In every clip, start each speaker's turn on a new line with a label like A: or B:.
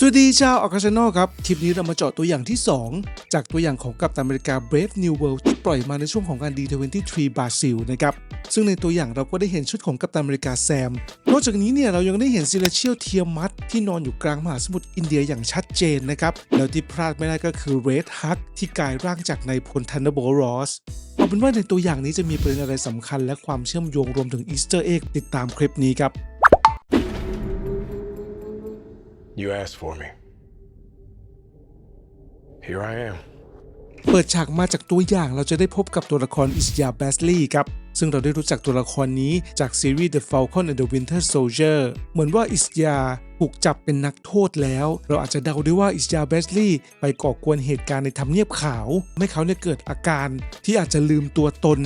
A: สวัสดีชาวออคาชนอลครับคลิปนี้เรามาเจาะตัวอย่างที่ 2 จากตัวอย่างของกัปตันอเมริกา Brave New World ที่ปล่อยมาในช่วงของการ D23 บราซิลนะครับซึ่งในตัวอย่างเราก็ได้เห็นชุดของกัปตันอเมริกาแซม นอกจากนี้เนี่ยเรายังได้เห็นซิลเชียลเทียมัตที่นอนอยู่กลางมหาสมุทรอินเดียอย่างชัดเจนนะครับแล้วที่พลาดไม่ได้ก็คือ Red Hulk ที่กลายร่างจากนายพลทันเดอร์โบรอสเอาเป็นว่าในตัวอย่างนี้จะมีประเด็นอะไรสำคัญ และความเชื่อมโยงรวมถึงอีสเตอร์เอ็กติดตามคลิปนี้ครับ
B: You asked for me. Here I am.
A: เปิดฉากมาจากตัวอย่างเราจะได้พบกับตัวละครอิสยาแบสลีย์ครับ ซึ่งเราได้รู้จักตัวละครนี้จากซีรีส์ The Falcon and the Winter Soldier เหมือนว่าอิสยาถูกจับเป็นนักโทษแล้ว เราอาจจะเดาได้ว่าอิสยาแบสลีย์ไปก่อกวนเหตุการณ์ในทำเนียบขาวให้เขาเนี่ยเกิดอาการที่อาจจะลืมตัวตน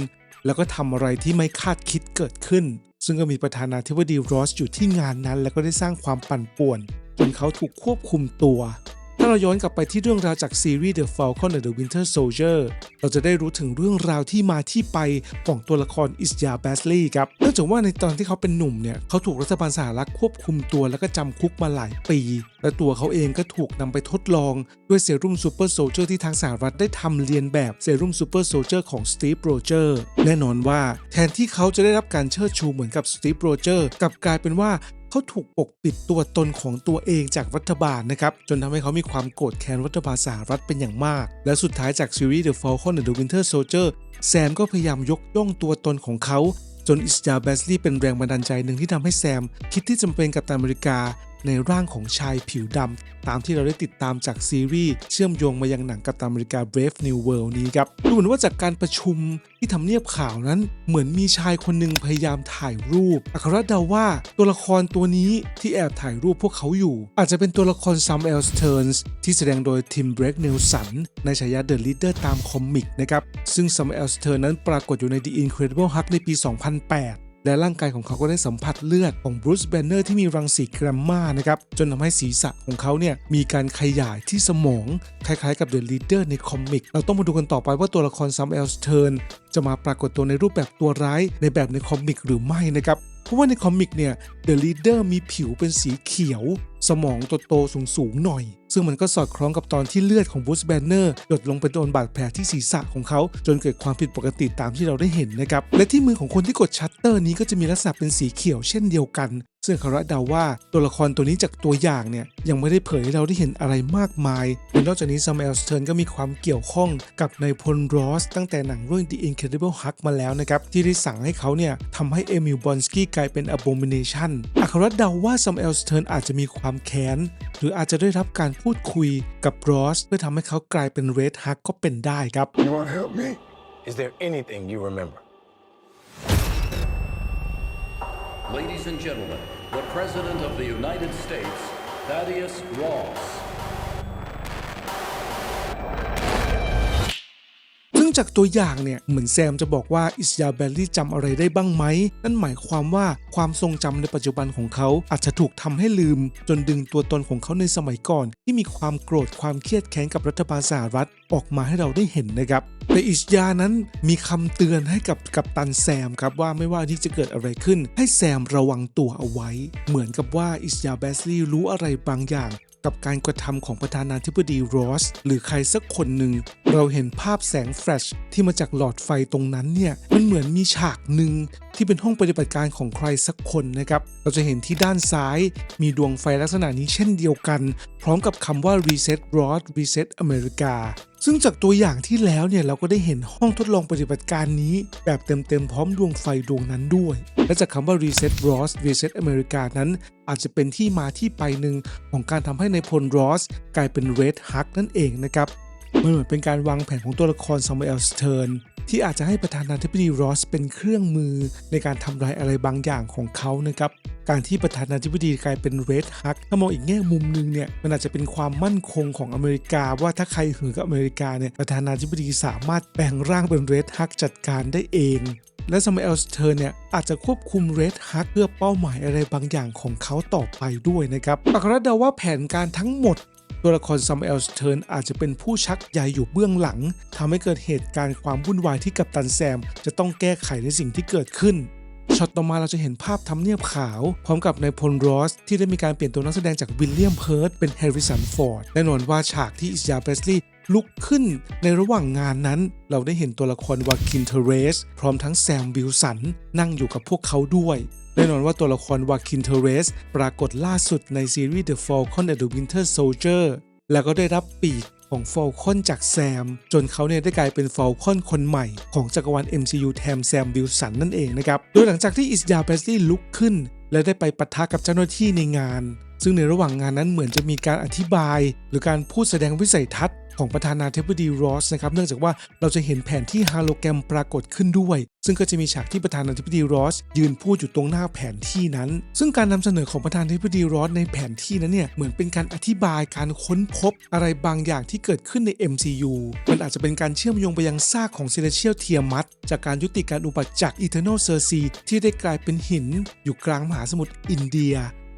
A: แล้วก็ทำอะไรที่ไม่คาดคิดเกิดขึ้น ซึ่งก็มีประธานาธิบดีรอสอยู่ที่งานนั้น แล้วก็ได้สร้างความปั่นป่วน จนเขาถูกควบคุมตัว ถ้าเราย้อนกลับไปที่เรื่องราวจากซีรีส์ The Falcon and the Winter Soldier เราจะได้รู้ถึงเรื่องราวที่มาที่ไปของตัวละครอิสยาแบสลีย์ครับ เนื่องจากว่าในตอนที่เขาเป็นหนุ่มเนี่ยเขาถูกรัฐบาลสหรัฐควบคุมตัวแล้วก็จำคุกมาหลายปี และตัวเขาเองก็ถูกนำไปทดลองด้วยเซรุ่มซูเปอร์โซลเจอร์ที่ทางสหรัฐได้ทำเรียนแบบเซรุ่มซูเปอร์โซลเจอร์ของสตีฟโรเจอร์แน่นอนว่าแทนที่เขาจะได้รับการเชิดชูเหมือนกับสตีฟโรเจอร์กลับกลายเป็นว่า เขาถูกปกปิดตัวตนของตัวเองจากรัฐบาลนะครับจนทำให้เขามีความโกรธแค้นรัฐบาลสหรัฐเป็นอย่างมาก และสุดท้ายจากซีรีส์ The Falcon and the Winter Soldier แซมก็พยายามยกย่องตัวตนของเขาจนอิสยาแบสลีย์เป็นแรงบันดาลใจหนึ่งที่ทำให้แซม คิดที่จะเป็นกับตันอเมริกา ในร่างของชายผิวดำตามที่เราได้ติดตามจากซีรีส์เชื่อมโยงมายังหนังกัปตันอเมริกา Brave New World นี้ครับดูเหมือนว่าจากการประชุมที่ทำเนียบข่าวนั้น เหมือนมีชายคนหนึ่งพยายามถ่ายรูป อัครเดาว่าตัวละครตัวนี้ที่แอบถ่ายรูปพวกเขาอยู่ อาจจะเป็นตัวละครซัมเอลสเทิร์นส์ที่แสดงโดยทิมเบรกเนลสันในฉายา The Leader ตามคอมิกนะครับซึ่งซัมเอลสเทิร์นนั้นปรากฏอยู่ใน The Incredible Hulk ในปี 2008 และร่างกายของเขาก็ได้สัมผัสเลือดของบรูซแบนเนอร์ที่มีรังสีแกรมมานะครับจนทำให้ศีรษะของเขาเนี่ยมีการขยายที่สมอง คล้ายๆกับเดอะลีดเดอร์ในคอมิก เราต้องมาดูกันต่อไปว่าตัวละครซัมเอลสเทิร์นจะมาปรากฏตัวในรูปแบบตัวร้ายในแบบในคอมิกหรือไม่นะครับเพราะว่าในคอมิกเนี่ยเดอะลีดเดอร์มีผิวเป็นสีเขียว สมองโตๆสูงๆหน่อย ซึ่งมันก็สอดคล้องกับตอนที่เลือดของบูสแบนเนอร์หยดลงไปโดนบาดแผลที่ศีรษะของเขา จนเกิดความผิดปกติตามที่เราได้เห็นนะครับ และที่มือของคนที่กดชัตเตอร์นี้ก็จะมีลักษณะเป็นสีเขียวเช่นเดียวกัน ซึ่งคาระเดาว่าตัวละครตัวนี้จากตัวอย่างเนี่ยยังไม่ได้เผยให้เราได้เห็นอะไรมากมายนอกจากนี้ซัมเอลสเทิร์นก็มีความเกี่ยวข้องกับนายพลรอสตั้งแต่หนังเรื่อง The Incredible Hulk มาแล้วนะครับ ที่ได้สั่งให้เขาเนี่ยทำให้เอมิลบอนสกี้กลายเป็น Abomination อัครเดาว่าซัมเอลสเทิร์นอาจจะมีความแค้น หรืออาจจะได้รับการพูดคุยกับรอสเพื่อทำให้เขากลายเป็นเรดฮักก็เป็นได้ครับ
B: You want help me? Is there anything you remember?
C: Ladies and gentlemen, the President of the United States, Thaddeus Ross.
A: จากตัวอย่างเนี่ย เหมือนแซมจะบอกว่าอิสยาเบลลี่จำอะไรได้บ้างไหม นั่นหมายความว่าความทรงจำในปัจจุบันของเขาอาจจะถูกทำให้ลืม จนดึงตัวตนของเขาในสมัยก่อน ที่มีความโกรธความเครียดแค้นกับรัฐบาลสหรัฐออกมาให้เราได้เห็นนะครับแต่อิสยานั้นมีคำเตือนให้กับกัปตันแซมครับว่าไม่ว่าที่จะเกิดอะไรขึ้น ให้แซมระวังตัวเอาไว้ เหมือนกับว่าอิสยาเบสลีย์รู้อะไรบางอย่าง กับการกระทำของประธานาธิบดีรอสหรือใครสักคนหนึ่ง เราเห็นภาพแสงแฟลชที่มาจากหลอดไฟตรงนั้นเนี่ย มันเหมือนมีฉากหนึ่งที่เป็นห้องปฏิบัติการของใครสักคนนะครับ เราจะเห็นที่ด้านซ้ายมีดวงไฟลักษณะนี้เช่นเดียวกัน พร้อมกับคำว่า reset rod reset America ซึ่งจากตัวอย่างที่แล้วเนี่ยเราก็ได้เห็นห้องทดลองปฏิบัติการนี้ แบบเต็มๆพร้อมดวงไฟดวงนั้นด้วย และจากคำว่า reset ross reset America นั้น อาจจะเป็นที่มาที่ไปหนึ่งของการทำให้ในพลรอสกลายเป็น red hulk นั่นเองนะครับ มันเหมือนเป็นการวางแผนของตัวละครซ a ม u เอลสเทิร์นที่อาจจะให้ประธานาธิบดีรอสเป็นเครื่องมือในการทำลายอะไรบางอย่างของเขานะครับการที่ประธานาธิบดีกลายเป็นเรดฮักถ้ามองอีกแง่มุมหนึ่งเนี่ยมันอาจจะเป็นความมั่นคงของอเมริกา ว่าถ้าใครหือกับอเมริกาเนี่ยประธานาธิบดีสามารถแปลงร่างเป็นเรดฮักจัดการได้เอง และซ a ม u เอลสเทิร์นเนี่ยอาจจะควบคุมเรดฮักเพื่อเป้าหมายอะไรบางอย่างของเขาต่อไปด้วยนะครับอัครเดาว่าแผนการทั้งหมด ตัวละครซัมเอลสเทิร์นอาจจะเป็นผู้ชักใยอยู่เบื้องหลังทำให้เกิดเหตุการณ์ความวุ่นวายที่กัปตันแซม จะต้องแก้ไขในสิ่งที่เกิดขึ้นช็อตต่อมาเราจะเห็นภาพทำเนียบขาว พร้อมกับนายพลรอส ที่ได้มีการเปลี่ยนตัวนักแสดงจากวิลเลียมเพิร์ตเป็นแฮร์ริสันฟอร์ดแน่นอนว่าฉากที่อิสยาเบสลีย์ลุกขึ้นในระหว่างงานนั้น เราได้เห็นตัวละครวาคินเทเรส พร้อมทั้งแซมวิลสัน นั่งอยู่กับพวกเขาด้วย แน่นอนว่าตัวละครวาคินเทเรส ปรากฏล่าสุดในซีรีส์ The Falcon and the Winter Soldier แล้วก็ได้รับปีกของฟอลคอนจากแซม จนเขาเนี่ยได้กลายเป็นฟอลคอนคนใหม่ ของจักรวาล MCU แทนแซมวิลสันนั่นเองนะครับ โดยหลังจากที่อิสยาเบสลีลุกขึ้น และได้ไปปะทะกับเจ้าหน้าที่ในงาน ซึ่งในระหว่างงานนั้นเหมือนจะมีการอธิบาย หรือการพูดแสดงวิสัยทัศน์ของประธานาธิบดีรอสนะครับเนื่องจากว่าเราจะเห็นแผนที่ฮาโลแกรมปรากฏขึ้นด้วย ซึ่งก็จะมีฉากที่ประธานาธิบดีรอสยืนพูดอยู่ตรงหน้าแผนที่นั้น ซึ่งการนำเสนอของประธานาธิบดีรอสในแผนที่นั้นเนี่ยเหมือนเป็นการอธิบายการค้นพบอะไรบางอย่างที่เกิดขึ้นใน MCU มันอาจจะเป็นการเชื่อมโยงไปยังซากของเซเลเชียลเทียมัตจากการยุติการอุบัติจากอีเทอร์น l ลเซอร์ซีที่ได้กลายเป็นหินอยู่กลางมหาสมุทรอินเดีย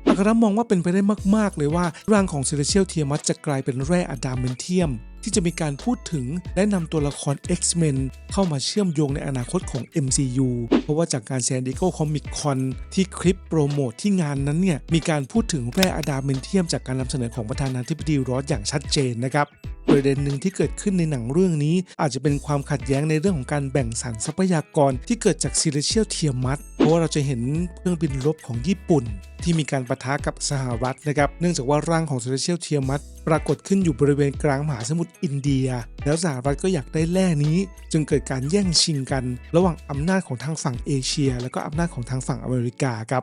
A: อัครมองว่าเป็นไปได้มาก ๆ เลยว่าร่างของเซเลเชียลเทียมัสจะกลายเป็นแร่อะดามเมนเทียม ที่จะมีการพูดถึงและนำตัวละคร X-Men เข้ามาเชื่อมโยงในอนาคตของ MCU เพราะว่าจากการแซนดิโกคอมิคคอนที่คลิปโปรโมทที่งานนั้นเนี่ยมีการพูดถึงแร่อะดามเมนเทียมจากการนำเสนอของประธานาธิบดีรอสอย่างชัดเจนนะครับประเด็นหนึ่งที่เกิดขึ้นในหนังเรื่องนี้ อาจจะเป็นความขัดแย้งในเรื่องของการแบ่งสรรทรัพยากรที่เกิดจากซิลิเชียลเทียมัส ราะว่าเราจะเห็นเครื่องบินรบของญี่ปุ่น ที่มีการปะทะกับสหรัฐนะครับ เนื่องจากว่าร่างของซิลิเชียลเทียมัสปรากฏขึ้นอยู่บริเวณกลางมหาสมุทรอินเดีย แล้วสหรัฐก็อยากได้แร่นี้ จึงเกิดการแย่งชิงกัน ระหว่างอำนาจของทางฝั่งเอเชีย และก็อำนาจของทางฝั่งอเมริกาครับ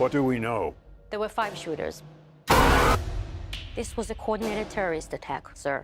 B: What do we know?
D: There were five shooters. This was a coordinated terrorist attack, sir.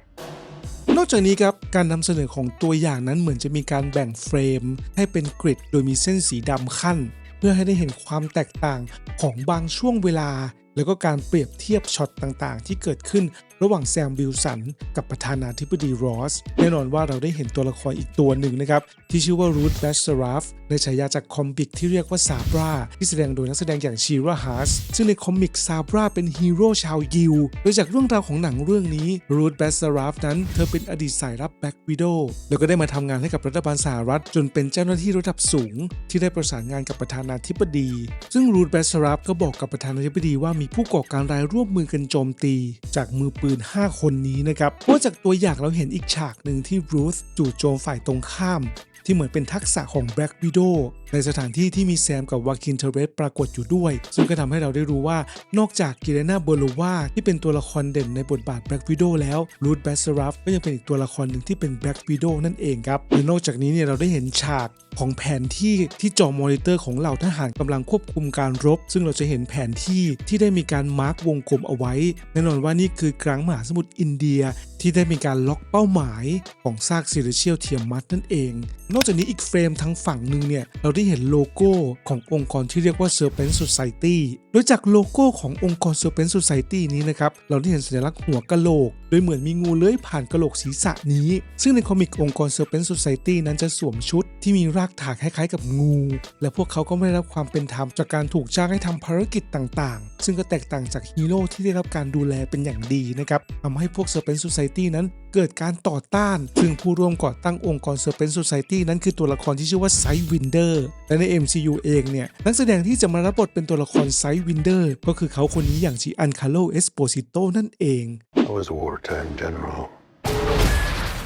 A: นอกจากนี้ครับการนำเสนอของตัวอย่างนั้นเหมือนจะมีการแบ่งเฟรม ให้เป็นกริดโดยมีเส้นสีดำขั้น เพื่อให้ได้เห็นความแตกต่างของบางช่วงเวลา แล้วก็การเปรียบเทียบช็อตต่างๆ ที่เกิดขึ้นระหว่างแซมวิลสันกับประธานาธิบดีรอส แน่นอนว่าเราได้เห็นตัวละครอีกตัวหนึ่งนะครับ ที่ชื่อว่ารูธแบสซาราฟในฉายาจากคอมิกที่เรียกว่าซาบราที่แสดงโดยนักแสดงอย่างชีราฮาสซึ่งในคอมิกซาบราเป็นฮีโร่ชาวยิวโดยจากเรื่องราวของหนังเรื่องนี้รูธแบสซาราฟนั้นเธอเป็นอดีตสายลับแบ็กวิดโอแล้วก็ได้มาทำงานให้กับรัฐบาลสหรัฐ จนเป็นเจ้าหน้าที่ระดับสูง ที่ได้ประสานงานกับประธานาธิบดี ซึ่งรูธแบสซาราฟก็บอกกับประธานาธิบดีว่ามีผู้ก่อการร้ายร่วมมือกันโจมตี จากมือปืน 5 คนนี้นะครับเพราะจากตัวอย่างเราเห็นอีกฉากหนึ่งที่รูธจู่โจมฝ่ายตรงข้าม ที่เหมือนเป็นทักษะของ Black Widow ในสถานที่ที่มีแซมกับวาคินเทเรสปรากฏอยู่ด้วย ซึ่งก็ทำให้เราได้รู้ว่านอกจากกิเลนาเบโลวาที่เป็นตัวละครเด่นในบทบาท Black Widow แล้วรูธแบสซารัฟก็ยังเป็นอีกตัวละครหนึ่งที่เป็น Black Widow นั่นเองครับและนอกจากนี้เนี่ยเราได้เห็นฉากของแผนที่ที่จอมอนิเตอร์ของเหล่าทหารกำลังควบคุมการรบ ซึ่งเราจะเห็นแผนที่ที่ได้มีการมาร์กวงกลมเอาไว้แน่นอนว่านี่คือกลางมหาสมุทรอินเดีย ที่ได้มีการล็อกเป้าหมายของซากซิลิเชียลเทียมัสนั่นเอง นอกจากนี้อีกเฟรมทั้งฝั่งหนึ่งเนี่ยเราได้เห็นโลโก้ขององค์กรที่เรียกว่า Serpent Society โดยจากโลโก้ขององค์กร Serpent Society นี้นะครับเราได้เห็นสัญลักษณ์หัวกะโหลก ดยเหมือนมีงูเลื้อยผ่านกระโหลกศีรษะนี้ ซึ่งในคอมิกองค์กร Serpent Society นั้นจะสวมชุดที่มีรากฐานคล้ายๆกับงู และพวกเขาก็ไม่ได้รับความเป็นธรรมจากการถูกจ้างให้ทำภารกิจต่างๆ ซึ่งก็แตกต่างจากฮีโร่ที่ได้รับการดูแลเป็นอย่างดีนะครับทำให้พวก Serpent Society นั้น เกิดการต่อต้าน ซึ่งผู้ร่วมก่อตั้งองค์กร Serpent Society นั้นคือตัวละครที่ชื่อว่าไซวินเดอร์และใน MCU เองเนี่ยนักแสดงที่จะมารับบทเป็นตัวละครไซวินเดอร์ก็คือเขาคนนี้อย่างจีอันคาโลเอสโปซิโตนั่นเอง
B: I was a wartime general.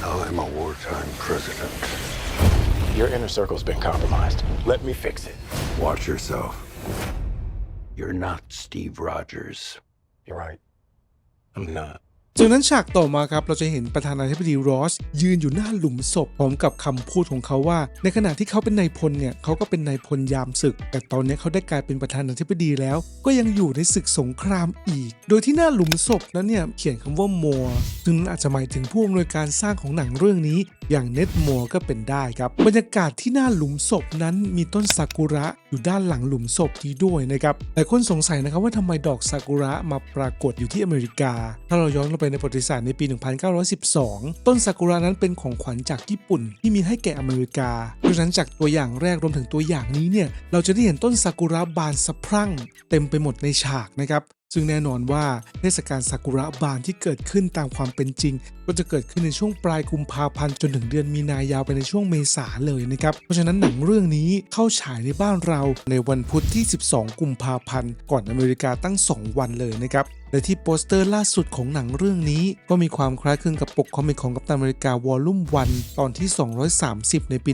B: Now I'm a wartime president. Your inner circle's been compromised. Let me fix it.
E: Watch yourself. You're not Steve Rogers.
B: You're right. I'm not.
A: จากนั้นฉากต่อมาครับเราจะเห็นประธานาธิบดีรอส ยืนอยู่หน้าหลุมศพพร้อมกับคำพูดของเขาว่า ในขณะที่เขาเป็นนายพลเนี่ยเขาก็เป็นนายพลยามศึก แต่ตอนนี้เขาได้กลายเป็นประธานาธิบดีแล้ว ก็ยังอยู่ในศึกสงครามอีก โดยที่หน้าหลุมศพนั้นเนี่ยเขียนคำว่ามัวซึ่งอาจจะหมายถึงผู้อำนวยการสร้างของหนังเรื่องนี้ อย่างเน็ตมัวก็เป็นได้ครับบรรยากาศที่หน้าหลุมศพนั้นมีต้นซากุระอยู่ด้านหลังหลุมศพนี้ด้วยนะครับหลายคนสงสัยนะครับว่าทำไมดอกซากุระมาปรากฏอยู่ที่อเมริกา ถ้าเราย้อนกลับไปในประวัติศาสตร์ในปี 1912 ต้นซากุระนั้นเป็นของขวัญจากญี่ปุ่นที่มีให้แก่อเมริกา เพราะฉะนั้นจากตัวอย่างแรกรวมถึงตัวอย่างนี้เนี่ยเราจะได้เห็นต้นซากุระบานสะพรั่ง เต็มไปหมดในฉากนะครับ ซึ่งแน่นอนว่าเทศกาลซากุระบานที่เกิดขึ้นตามความเป็นจริง ก็จะเกิดขึ้นในช่วงปลายกุมภาพันธ์จนถึงเดือนมีนายาวไปในช่วงเมษาเลยนะครับ เพราะฉะนั้นหนังเรื่องนี้เข้าฉายในบ้านเราในวันพุธที่ 12 กุมภาพันธ์ก่อนอเมริกาตั้ง 2 วันเลยนะครับ และที่โปสเตอร์ล่าสุดของหนังเรื่องนี้ ก็มีความคล้ายคลึงกับปกคอมิกของกัปตันอเมริกาวอลลุ่มวันตอนที่ 230 ในปี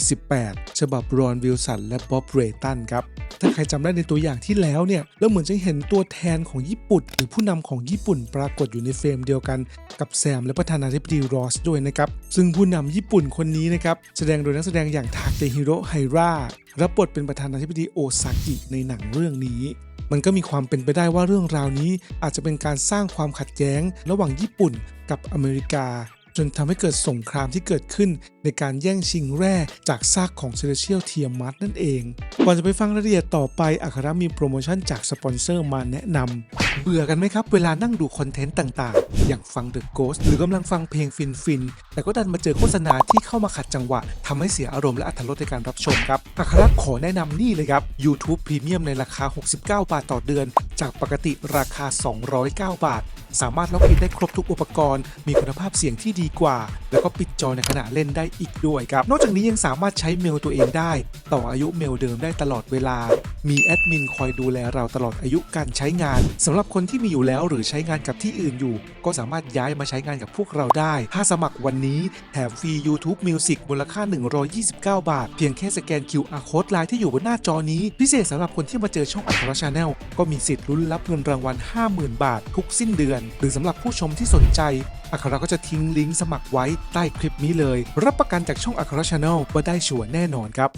A: 1978 ฉบับรอนวิลสันและบ๊อบเรตันครับ ถ้าใครจำได้ในตัวอย่างที่แล้วเนี่ย แล้วเหมือนจะเห็นตัวแทนของญี่ปุ่น หรือผู้นำของญี่ปุ่นปรากฏอยู่ในเฟรมเดียวกันกับแซมและประธานาธิบดีรอสด้วยนะครับ ซึ่งผู้นำญี่ปุ่นคนนี้นะครับแสดงโดยนักแสดงอย่างทาเกฮิโร่ไฮรารับบทเป็นประธานาธิบดีโอซากิในหนังเรื่องนี้ มันก็มีความเป็นไปได้ว่าเรื่องราวนี้อาจจะเป็นการสร้างความขัดแย้ง ระหว่างญี่ปุ่นกับอเมริกา จนทำให้เกิดสงครามที่เกิดขึ้นในการแย่งชิงแร่จากซากของเซเลเชียลเทียมัสนั่นเอง ก่อนจะไปฟังรายละเอียดต่อไปอัครามีโปรโมชั่นจากสปอนเซอร์มาแนะนำเบื่อกันไหมครับ เวลานั่งดูคอนเทนต์ต่างๆ อย่างฟัง The Ghost หรือกำลังฟังเพลงฟินๆ แต่ก็ดันมาเจอโฆษณาที่เข้ามาขัดจังหวะทำให้เสียอารมณ์และอรรถรสในการรับชมครับอัคราขอแนะนำนี่เลยครับ YouTube Premium ในราคา 69 บาทต่อเดือน จากปกติราคา 209 บาท สามารถล็อกอินได้ครบทุกอุปกรณ์ มีคุณภาพเสียงที่ดีกว่า แล้วก็ปิดจอในขณะเล่นได้อีกด้วยครับ นอกจากนี้ยังสามารถใช้เมลตัวเองได้ ต่ออายุเมลเดิมได้ตลอดเวลา มีแอดมินคอยดูแลเราตลอดอายุการใช้งานสำหรับคนที่มีอยู่แล้วหรือใช้งานกับที่อื่นอยู่ ก็สามารถย้ายมาใช้งานกับพวกเราได้ ถ้าสมัครวันนี้แถมฟรี YouTube Music มูลค่า 129 บาท เพียงแค่สแกน QR Code ไลน์ที่อยู่บนหน้าจอนี้ พิเศษสำหรับคนที่มาเจอช่องอัครชาแนลก็มีสิทธิ์ลุ้นรับเงินรางวัล 50,000 บาท ทุกสิ้นเดือน หรือสำหรับผู้ชมที่สนใจอัคราก็จะทิ้งลิงก์สมัครไว้ใต้คลิปนี้เลย รับประกันจากช่องอัครชาแนลว่าได้ชัวร์แน่นอนครับ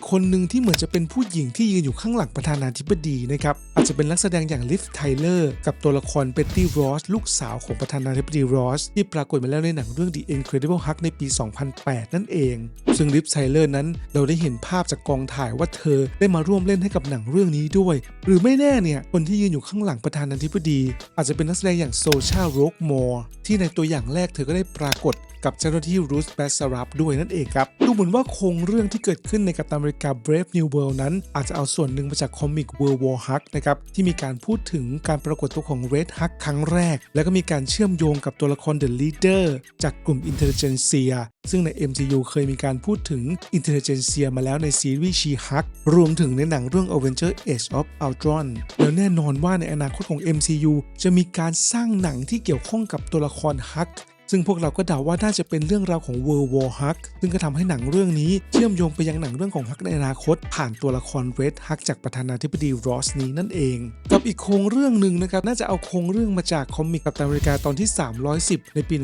A: กคนหนึ่งที่เหมือนจะเป็นผู้หญิงที่ยืนอยู่ข้างหลังประธานาธิบดีนะครับ อาจจะเป็นนักแสดงอย่างลิฟไทเลอร์กับตัวละครเบตตี้รอสลูกสาวของประธานาธิบดีรอสที่ปรากฏมาแล้วในหนังเรื่อง The Incredible Hulk ในปี 2008 นั่นเอง ซึ่งลิฟไทเลอร์นั้นเราได้เห็นภาพจากกองถ่ายว่าเธอได้มาร่วมเล่นให้กับหนังเรื่องนี้ด้วย หรือไม่แน่เนี่ยคนที่ยืนอยู่ข้างหลังประธานาธิบดี อาจจะเป็นนักแสดงอย่างโซชาโรกมอร์ที่ในตัวอย่างแรกเธอก็ได้ปรากฏกับเจ้าหน้าที่รูสแบสซารับด้วยนั่นเองครับดูเหมือนว่าโครงเรื่องที่เกิดขึ้นในกัปตันเมริกา Brave New World นั้น อาจจะเอาส่วนหนึ่งมาจากคอมิก World War Hulk นะครับที่มีการพูดถึงการปรากฏตัวของ Red Hulk ครั้งแรก แล้วก็มีการเชื่อมโยงกับตัวละคร The Leader จากกลุ่ม Intelligentsia ซึ่งใน MCU เคยมีการพูดถึง Intelligentsia มาแล้วในซีรีส์ She-Hulk รวมถึงในหนังเรื่อง Avenger Age of Ultron แล้วแน่นอนว่าในอนาคตของ MCU จะมีการสร้างหนังที่เกี่ยวข้องกับตัวละคร Hulk ซึ่งพวกเราก็เดาว่าน่าจะเป็นเรื่องราวของ World War Hulk ซึ่งก็ทำให้หนังเรื่องนี้เชื่อมโยงไปยังหนังเรื่องของฮักในอนาคต ผ่านตัวละคร Red Hulk จากประธานาธิบดีรอสนี้นั่นเอง กับอีกโครงเรื่องหนึ่งนะครับน่าจะเอาโครงเรื่องมาจากคอมิกกัปตันอเมริกาตอนที่ 310 ในปี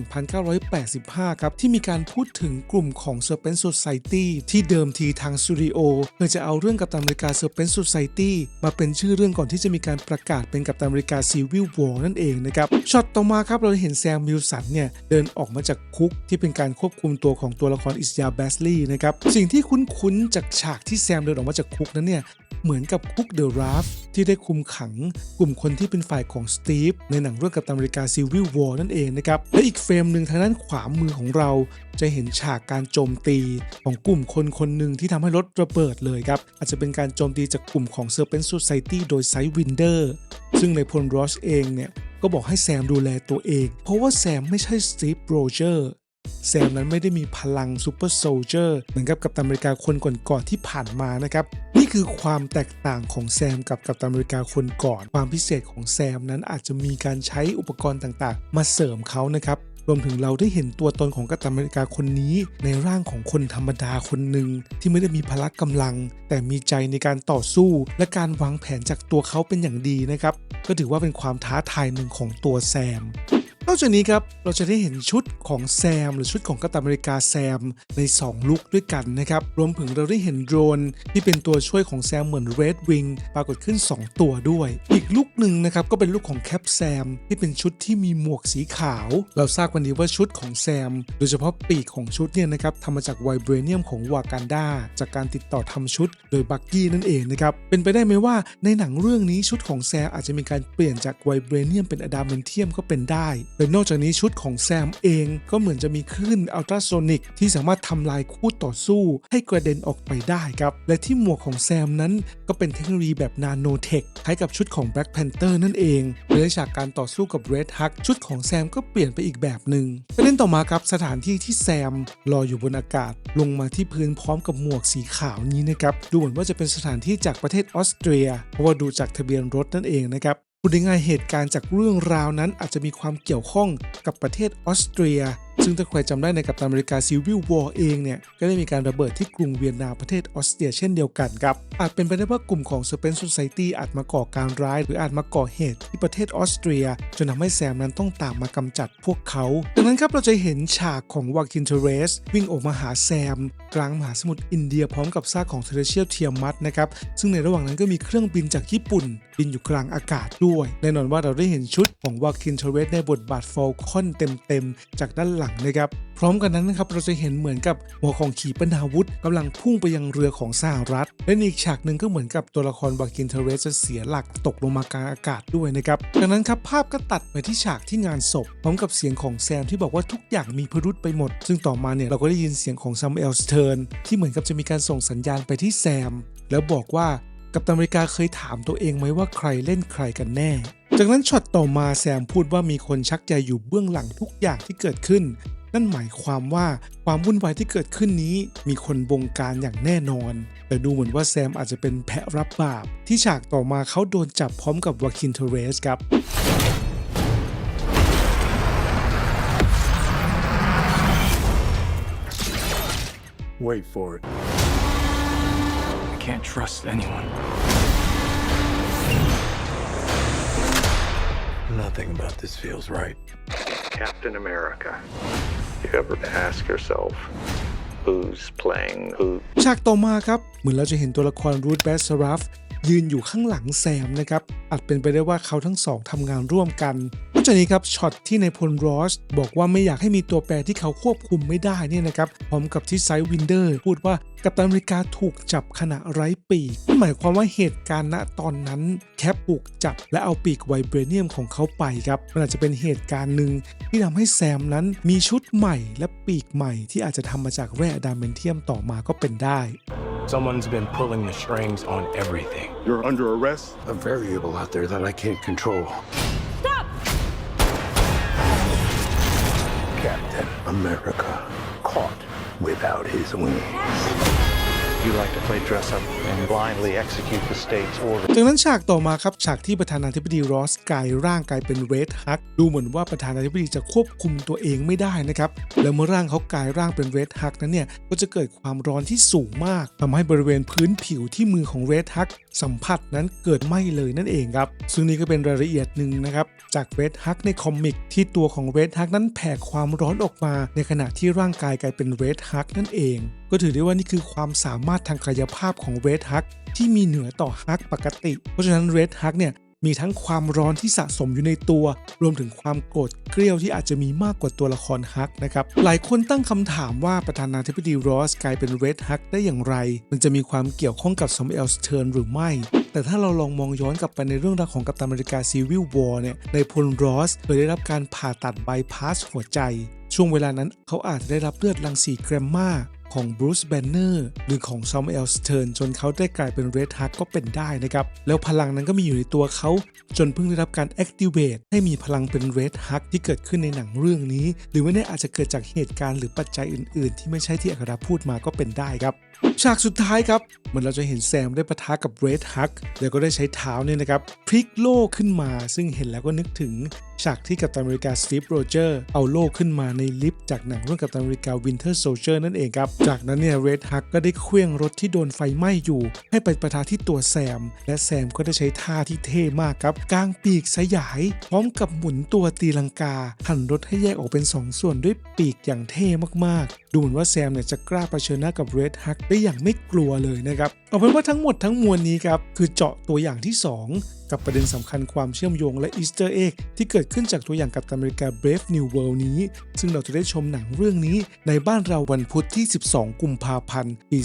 A: 1985 ครับ ที่มีการพูดถึงกลุ่มของ Serpent Society ที่เดิมทีทางสตูดิโอเคยจะเอาเรื่องกัปตันอเมริกา Serpent Society มาเป็นชื่อเรื่องก่อนที่จะมีการประกาศเป็นกัปตันอเมริกา Civil War นั่นเองนะครับช็อตต่อมาครับเราเห็นแซมมิลสันเนี่ยเดินออกมาจากคุกที่เป็นการควบคุมตัวของตัวละครอิสยาแบสลีย์นะครับสิ่งที่คุ้นๆจากฉากที่แซมเดินออกมาจากคุกนั้นเนี่ย เหมือนกับคุกเดอะราฟที่ได้คุมขังกลุ่มคนที่เป็นฝ่ายของสตีฟในหนังเรื่องกับตันอเมริกาซีวิลวอร์นั่นเองนะครับ และอีกเฟรมหนึ่งทางด้านขวามือของเรา จะเห็นฉากการโจมตีของกลุ่มคนคนหนึ่งที่ทำให้รถระเบิดเลยครับ อาจจะเป็นการโจมตีจากกลุ่มของ Serpent Society โดยไซวินเดอร์ซึ่งในพลรอสเองเนี่ยก็บอกให้แซมดูแลตัวเอง เพราะว่าแซมไม่ใช่สตีฟโรเจอร์ แซมนั้นไม่ได้มีพลังซูเปอร์โซลเจอร์เหมือนกับกัปตันอเมริกาคนก่อนๆที่ผ่านมานะครับนี่คือความแตกต่างของแซมกับกัปตันอเมริกาคนก่อน ความพิเศษของแซมนั้นอาจจะมีการใช้อุปกรณ์ต่างๆ มาเสริมเขานะครับรวมถึงเราได้เห็นตัวตนของกัปตันอเมริกาคนนี้ ในร่างของคนธรรมดาคนหนึ่งที่ไม่ได้มีพละกำลัง แต่มีใจในการต่อสู้ และการวางแผนจากตัวเขาเป็นอย่างดีนะครับ ก็ถือว่าเป็นความท้าทายหนึ่งของตัวแซม นอกจากนี้ครับเราจะได้เห็นชุดของแซม หรือชุดของกัปตันอเมริกาแซมใน 2 ลุคด้วยกันนะครับ รวมถึงเราได้เห็นโดรนที่เป็นตัวช่วยของแซมเหมือน Red Wing ปรากฏขึ้น 2 ตัวด้วย อีกลุคหนึ่งนะครับ ก็เป็นลุคของแคปแซม ที่เป็นชุดที่มีหมวกสีขาว เราทราบวันนี้ว่าชุดของแซม โดยเฉพาะปีกของชุดเนี่ยนะครับทำมาจากไวเบรเนียมของวากันดาจากการติดต่อทำชุดโดยบักกี้นั่นเองนะครับเป็นไปได้ไหมว่าในหนังเรื่องนี้ชุดของแซมอาจจะมีการเปลี่ยนจากไวเบรเนียมเป็นอะดามเมนเทียมก็เป็นได้และนอกจากนี้ชุดของแซมเองก็เหมือนจะมีคลื่นอัลตราโซนิกที่สามารถทำลายคู่ต่อสู้ ให้กระเด็นออกไปได้ครับ และที่หมวกของแซมนั้นก็เป็นเทคโนโลยีแบบนาโนเทคคล้ายกับชุดของ Black Panther นั่นเองและในฉากการต่อสู้กับ Red Hulk ชุดของแซมก็เปลี่ยนไปอีกแบบหนึ่งประเด็นต่อมาครับสถานที่ที่แซมลอยอยู่บนอากาศ ลงมาที่พื้นพร้อมกับหมวกสีขาวนี้นะครับดูเหมือนว่าจะเป็นสถานที่จากประเทศออสเตรียเพราะว่าดูจากทะเบียนรถนั่นเองนะครับ พูดง่ายๆเหตุการณ์จากเรื่องราวนั้นอาจจะมีความเกี่ยวข้องกับประเทศออสเตรีย ซึ่งถ้าใครจำได้ในกับตันอเมริกาซีวิลวอร์เองเนี่ยก็ได้มีการระเบิดที่กรุงเวียนนาประเทศออสเตรียเช่นเดียวกันครับ อาจเป็นไปได้ว่ากลุ่มของ s p e n c e Society อาจมาก่อการร้าย หรืออาจมาก่อเหตุที่ประเทศออสเตรียจนทำให้แซมนั้นต้องตามมากำจัดพวกเขาดังนั้นครับเราจะเห็นฉากของวากินเทเรส วิ่งออกมาหาแซม กลางมหาสมุทรอินเดียพร้อมกับซากของเทเรเชียลเทียมัสนะครับซึ่งในระหว่างนั้นก็มีเครื่องบินจากญี่ปุ่น บินอยู่กลางอากาศด้วยแน่นอนว่าเราได้เห็นชุดของวากินเทเรสในบทบาทฟอลคอนเต็มๆจากด้านหลังนะครับพร้อมกันนั้นนะครับเราจะเห็นเหมือนกับหัวของขีปนาวุธกำลังพุ่งไปยังเรือของสหรัฐ และอีกฉากหนึ่งก็เหมือนกับตัวละครวากินเทเรสจะเสียหลักตกลงมากลางอากาศด้วยนะครับจากนั้นครับภาพก็ตัดไปที่ฉากที่งานศพ พร้อมกับเสียงของแซมที่บอกว่าทุกอย่างมีพิรุษไปหมด ซึ่งต่อมาเนี่ยเราก็ได้ยินเสียงของซัมเอลสเทิร์นที่เหมือนกับจะมีการส่งสัญญาณไปที่แซม แล้วบอกว่า กัปตันอเมริกาเคยถามตัวเองไหมว่าใครเล่นใครกันแน่ จากนั้นช็อตต่อมาแซมพูดว่ามีคนชักใยอยู่เบื้องหลังทุกอย่างที่เกิดขึ้น นั่นหมายความว่าความวุ่นวายที่เกิดขึ้นนี้ มีคนบงการอย่างแน่นอน แต่ดูเหมือนว่าแซมอาจจะเป็นแพะรับบาป ที่ฉากต่อมาเขาโดนจับพร้อมกับวาคินเทเรสครับ
B: Wait for it. I can't trust anyone. Nothing about this feels right.
E: Captain America. You ever ask yourself who's playing who?
A: ฉากต่อมาครับ เหมือนเราจะเห็นตัวละครรูธแบสซารัฟ ยืนอยู่ข้างหลังแซมนะครับอาจเป็นไปได้ว่าเขาทั้งสองทำงานร่วมกันนอกจากนี้ครับช็อตที่ในพลรอสบอกว่าไม่อยากให้มีตัวแปรที่เขาควบคุมไม่ได้เนี่ยนะครับพร้อมกับที่ไซด์วินเดอร์พูดว่ากัปตันอเมริกาถูกจับขณะไร้ปีกหมายความว่าเหตุการณ์ณตอนนั้นแคปถูกจับและเอาปีกไวเบรเนียมของเขาไปครับมันอาจจะเป็นเหตุการณ์หนึ่งที่ทำให้แซมนั้นมีชุดใหม่และปีกใหม่ที่อาจจะทำมาจากแร่ดามเมนเทียมต่อมาก็เป็นได้
B: Someone's been pulling the strings on everything.
F: You're under arrest.
E: A variable out there that I can't control. Stop! Captain America caught without his wings.
G: You like to play dress up and execute the state's order.
A: จากนั้นฉากต่อมาครับฉากที่ประธานาธิบดีรอสกลายร่างกลายเป็นเรดฮักดูเหมือนว่าประธานาธิบดีจะควบคุมตัวเองไม่ได้นะครับแล้วเมื่อร่างเขากลายร่างเป็นเรดฮักนั้นเนี่ยก็จะเกิดความร้อนที่สูงมากทำให้บริเวณพื้นผิวที่มือของเรดฮักสัมผัสนั้นเกิดไหม้เลยนั่นเองครับซึ่งนี่ก็เป็นรายละเอียดหนึ่งนะครับจากเรดฮักในคอมิกที่ตัวของเรดฮักนั้นแผ่ความร้อนออกมา ในขณะที่ร่างกายกลายเป็นเรดฮักนั่นเอง ก็ถือได้ว่านี่คือความสามารถทางกายภาพของเรดฮักที่มีเหนือต่อฮักปกติ เพราะฉะนั้นเรดฮักเนี่ยมีทั้งความร้อนที่สะสมอยู่ในตัว รวมถึงความโกรธเกรี้ยวที่อาจจะมีมากกว่าตัวละครฮักนะครับ หลายคนตั้งคำถามว่าประธานาธิบดีรอสกลายเป็นเรดฮักได้อย่างไร มันจะมีความเกี่ยวข้องกับซอมเอลสเทิร์นหรือไม่ แต่ถ้าเราลองมองย้อนกลับไปในเรื่องราวของกัปตันอเมริกาซีวิลวอร์เนี่ย ในพลรอสเคยได้รับการผ่าตัดบายพาสหัวใจ ช่วงเวลานั้นเขาอาจจะได้รับเลือดรังสีแกรมมา ของบรูซแบนเนอร์หรือของซอมเอลสเทิร์นจนเขาได้กลายเป็นเรดฮักก็เป็นได้นะครับ แล้วพลังนั้นก็มีอยู่ในตัวเขาจนเพิ่งได้รับการแอคทีเวตให้มีพลังเป็นเรดฮักที่เกิดขึ้นในหนังเรื่องนี้ หรือไม่แน่อาจจะเกิดจากเหตุการณ์หรือปัจจัยอื่น ๆ ที่ไม่ใช่ที่อัคราพูดมาก็เป็นได้ครับฉากสุดท้ายครับเหมือนเราจะเห็นแซมได้ปะทะกับเรดฮักแล้วก็ได้ใช้เท้าเนี่ยนะครับพลิกโล่ขึ้นมาซึ่งเห็นแล้วก็นึกถึงฉากที่กัปตันอเมริกาสตีฟโรเจอร์เอาโล่ขึ้นมาในลิฟต์จากหนังเรื่องกัปตันอเมริกาวินเทอร์โซเจอร์นั่นเองครับ จากนั้นเนี่ยเรดฮักก็ได้เคลื่องรถที่โดนไฟไหม้อยู่ ให้ไปประทะที่ตัวแซม และแซมก็ได้ใช้ท่าที่เท่มากครับกางปีกสยาย พร้อมกับหมุนตัวตีลังกาหันรถให้แยกออกเป็น 2 ส่วนด้วยปีกอย่างเท่มากๆ ดูเหมือนว่าแซมเนี่ยจะกล้าเผชิญหน้ากับเรดฮักได้อย่างไม่กลัวเลยนะครับเอาเป็นว่าทั้งหมดทั้งมวลนี้ครับคือเจาะตัวอย่างที่ 2กับประเด็นสำคัญความเชื่อมโยงและอีสเตอร์เอ็กที่เกิดขึ้นจากตัวอย่างกัปตันอเมริกา Brave New World นี้ ซึ่งเราจะได้ชมหนังเรื่องนี้ในบ้านเราวันพุธที่ 12 กุมภาพันธ์ ปี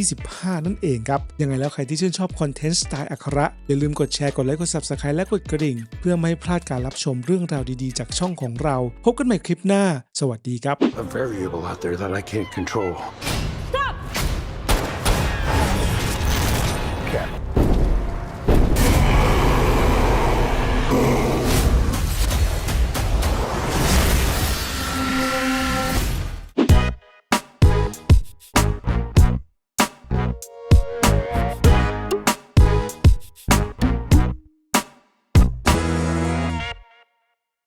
A: 2025 นั่นเองครับ ยังไงแล้วใครที่ชื่นชอบคอนเทนต์สไตล์อัคระ อย่าลืมกดแชร์ กดไลค์ กด Subscribe และกดกระดิ่ง เพื่อไม่ให้พลาดการรับชมเรื่องราวดีๆ จากช่องของเรา พบกันใหม่คลิปหน้า สวัสดีครับ
E: A variable out there that I can't control.